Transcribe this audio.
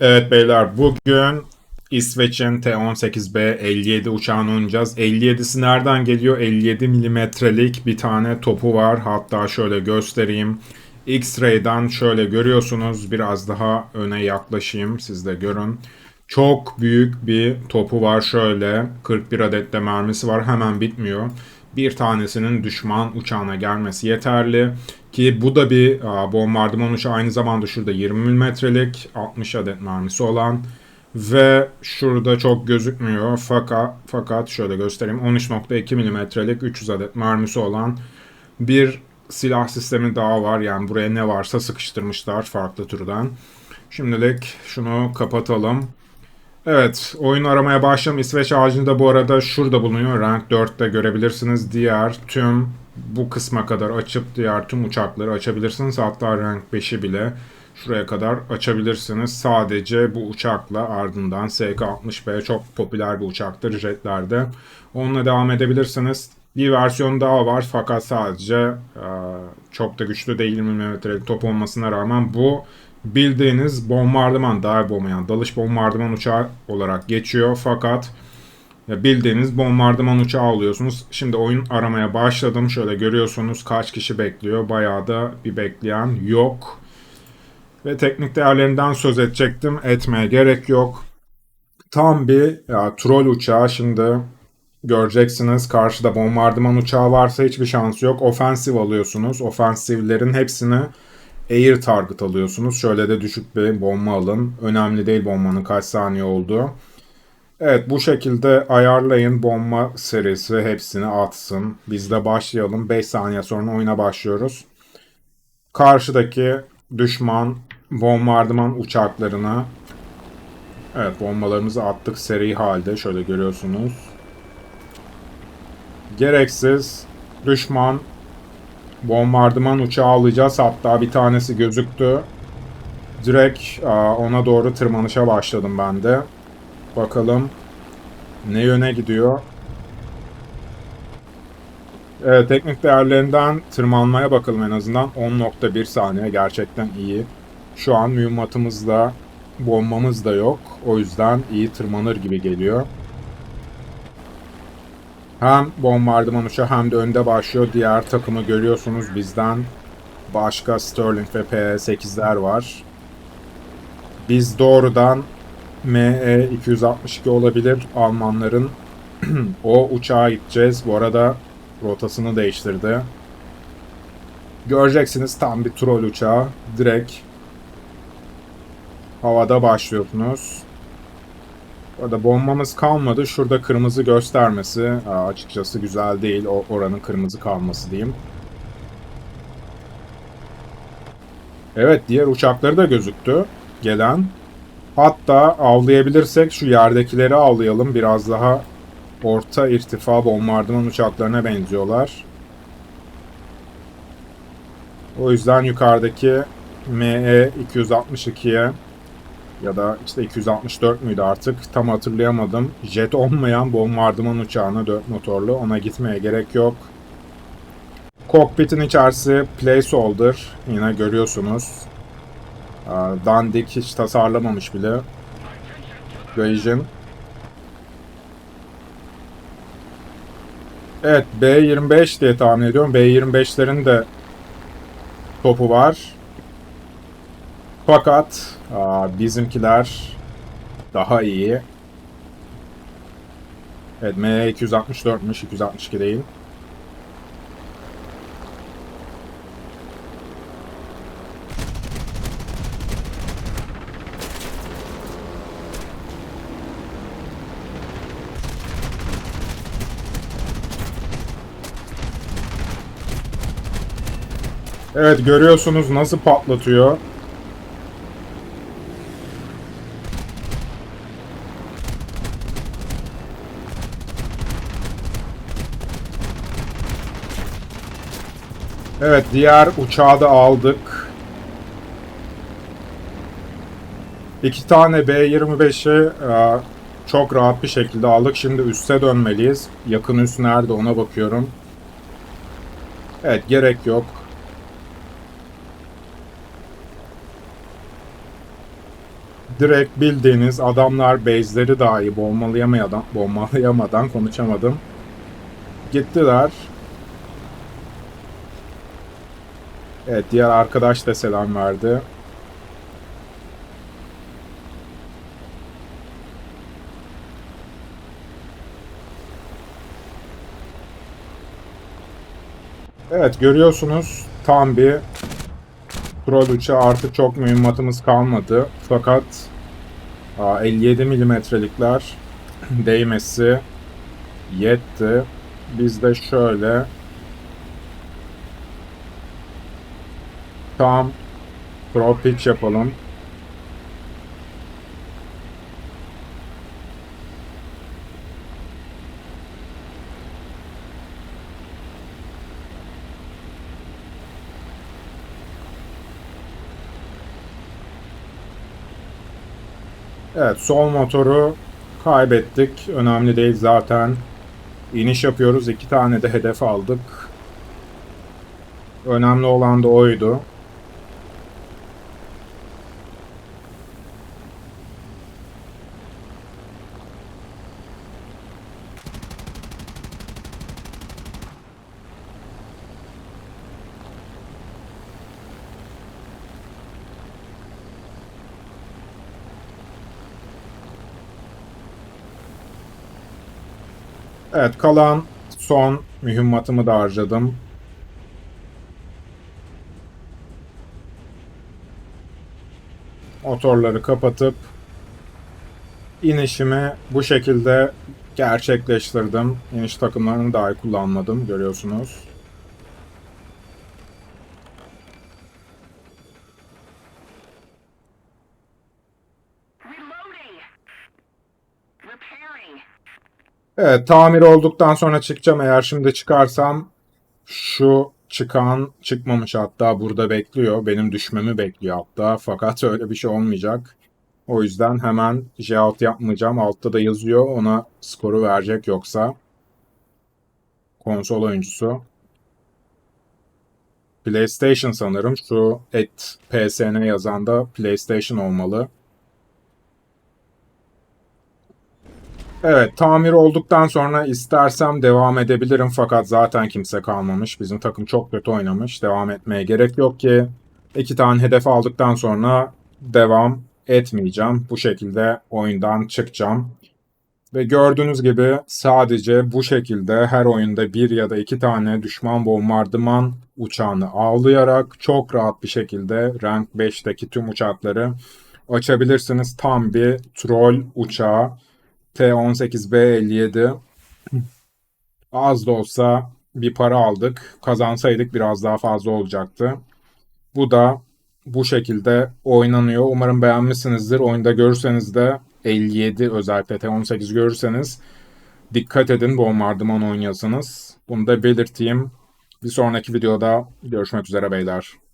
Evet beyler bugün İsveç'in T-18B 57 uçağını oynayacağız. 57'si nereden geliyor? 57 milimetrelik bir tane topu var. Hatta şöyle göstereyim. X-Ray'den şöyle görüyorsunuz. Biraz daha öne yaklaşayım. Siz de görün. Çok büyük bir topu var şöyle. 41 adet de mermisi var. Hemen bitmiyor. Bir tanesinin düşman uçağına gelmesi yeterli. Ki bu da bir bombardıman uçağı. Aynı zamanda şurada 20 milimetrelik 60 adet mermisi olan ve şurada çok gözükmüyor fakat fakat şöyle göstereyim 13.2 milimetrelik 300 adet mermisi olan bir silah sistemi daha var. Yani buraya ne varsa sıkıştırmışlar farklı türden. Şimdilik şunu kapatalım. Evet, oyun aramaya başlayalım. İsveç ağacını da bu arada şurada bulunuyor. Rank 4'te görebilirsiniz. Diğer tüm bu kısma kadar açıp diğer tüm uçakları açabilirsiniz. Hatta rank 5'i bile şuraya kadar açabilirsiniz. Sadece bu uçakla ardından SK-60B çok popüler bir uçaktır jetlerde. Onunla devam edebilirsiniz. Bir versiyon daha var fakat sadece çok da güçlü değil milimetrelik top olmasına rağmen bu bildiğiniz bombardıman, dive bomba yani dalış bombardıman uçağı olarak geçiyor. Fakat bildiğiniz bombardıman uçağı alıyorsunuz. Şimdi oyun aramaya başladım. Şöyle görüyorsunuz kaç kişi bekliyor. Bayağı da bir bekleyen yok. Ve teknik değerlerinden söz edecektim. Etmeye gerek yok. Tam bir ya, troll uçağı. Şimdi göreceksiniz karşıda bombardıman uçağı varsa hiçbir şansı yok. Ofensif alıyorsunuz. Ofensivlerin hepsini air target alıyorsunuz. Şöyle de düşük bir bomba alın. Önemli değil bombanın kaç saniye olduğu. Evet bu şekilde ayarlayın bomba serisi hepsini atsın. Biz de başlayalım. 5 saniye sonra oyuna başlıyoruz. Karşıdaki düşman bombardıman uçaklarına Evet bombalarımızı attık seri halde şöyle görüyorsunuz. Gereksiz düşman bombardıman uçağı alacağız. Hatta bir tanesi gözüktü. Direkt ona doğru tırmanışa başladım ben de. Bakalım ne yöne gidiyor. Evet teknik değerlerinden tırmanmaya bakalım en azından. 10.1 saniye gerçekten iyi. Şu an mühimmatımız da bombamız da yok. O yüzden iyi tırmanır gibi geliyor. Hem bombardıman uçağı hem de önde başlıyor. Diğer takımı görüyorsunuz bizden. Başka Sterling ve P-8'ler var. Biz doğrudan ME-262 olabilir Almanların. o uçağa gideceğiz. Bu arada rotasını değiştirdi. Göreceksiniz tam bir troll uçağı. Direkt havada başlıyorsunuz. Orada bombamız kalmadı. Şurada kırmızı göstermesi aa, açıkçası güzel değil. O oranın kırmızı kalması diyeyim. Evet diğer uçakları da gözüktü. Gelen. Hatta avlayabilirsek şu yerdekileri avlayalım. Biraz daha orta irtifa bombardıman uçaklarına benziyorlar. O yüzden yukarıdaki ME-262'ye ya da işte 264 müydü artık tam hatırlayamadım. Jet olmayan bombardıman uçağına 4 motorlu ona gitmeye gerek yok. Kokpitin içerisi placeholder yine görüyorsunuz. Dandik hiç tasarlamamış bile. Gaijin. Evet B25 diye tahmin ediyorum. B25'lerin de topu var. Fakat aa, bizimkiler daha iyi. Evet M264'müş 262 değil. Evet görüyorsunuz nasıl patlatıyor. Evet diğer uçağı da aldık. İki tane B-25'i e, çok rahat bir şekilde aldık. Şimdi üste dönmeliyiz. Yakın üst nerede ona bakıyorum. Evet gerek yok. direkt bildiğiniz adamlar base'leri dahi bombalayamadan, bombalayamadan konuşamadım. Gittiler. Evet diğer arkadaş da selam verdi. Evet görüyorsunuz tam bir troll uçağı artık çok mühimmatımız kalmadı. Fakat aa, 57 milimetrelikler değmesi yetti. Biz de şöyle tam throw pitch yapalım. Evet sol motoru kaybettik. Önemli değil zaten. İniş yapıyoruz. iki tane de hedef aldık. Önemli olan da oydu. Evet kalan son mühimmatımı da harcadım. Motorları kapatıp inişimi bu şekilde gerçekleştirdim. İniş takımlarını dahi kullanmadım görüyorsunuz. Evet tamir olduktan sonra çıkacağım. Eğer şimdi çıkarsam şu çıkan çıkmamış hatta burada bekliyor. Benim düşmemi bekliyor hatta. Fakat öyle bir şey olmayacak. O yüzden hemen J-out yapmayacağım. Altta da yazıyor. Ona skoru verecek yoksa. Konsol oyuncusu. PlayStation sanırım. Şu et PSN yazan da PlayStation olmalı. Evet, tamir olduktan sonra istersem devam edebilirim fakat zaten kimse kalmamış. Bizim takım çok kötü oynamış. Devam etmeye gerek yok ki. İki tane hedef aldıktan sonra devam etmeyeceğim. Bu şekilde oyundan çıkacağım. Ve gördüğünüz gibi sadece bu şekilde her oyunda bir ya da iki tane düşman bombardıman uçağını avlayarak çok rahat bir şekilde rank 5'teki tüm uçakları açabilirsiniz. Tam bir troll uçağı. T18B57 az da olsa bir para aldık. Kazansaydık biraz daha fazla olacaktı. Bu da bu şekilde oynanıyor. Umarım beğenmişsinizdir. Oyunda görürseniz de 57 özellikle T18 görürseniz dikkat edin bombardıman oynayasınız. Bunu da belirteyim. Bir sonraki videoda görüşmek üzere beyler.